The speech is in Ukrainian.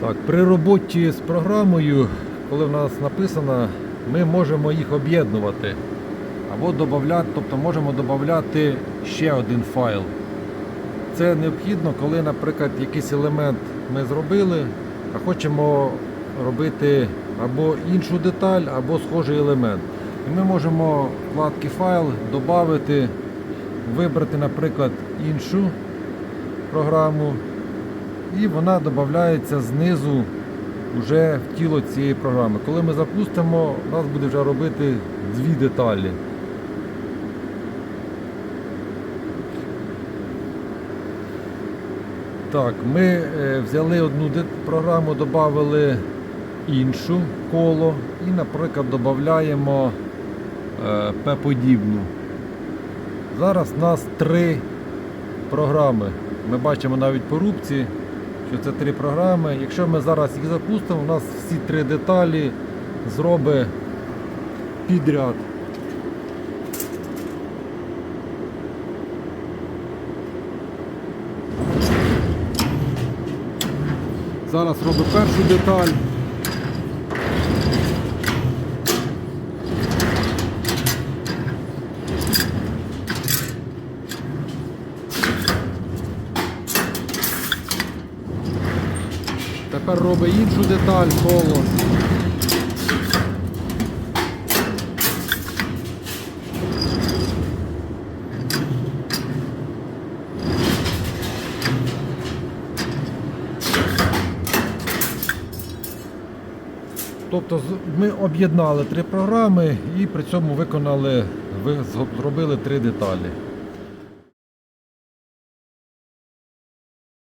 Так, при роботі з програмою, коли в нас написано, ми можемо їх об'єднувати або додати, тобто можемо додати ще один файл. Це необхідно, коли, наприклад, якийсь елемент ми зробили, а хочемо робити або іншу деталь, або схожий елемент. І ми можемо вкладки файл додати, вибрати, наприклад, іншу програму, і вона додається знизу вже в тіло цієї програми. Коли ми запустимо, у нас буде вже робити дві деталі. Так, ми е, взяли одну програму, додали іншу коло і, наприклад, додаємо е, П-подібну. Зараз у нас три програми. Ми бачимо навіть по рубці, що це три програми. Якщо ми зараз їх запустимо, у нас всі три деталі зробить підряд. Зараз робить першу деталь. Тепер робить іншу деталь коло. Тобто ми об'єднали три програми і при цьому виконали, ви- зробили три деталі.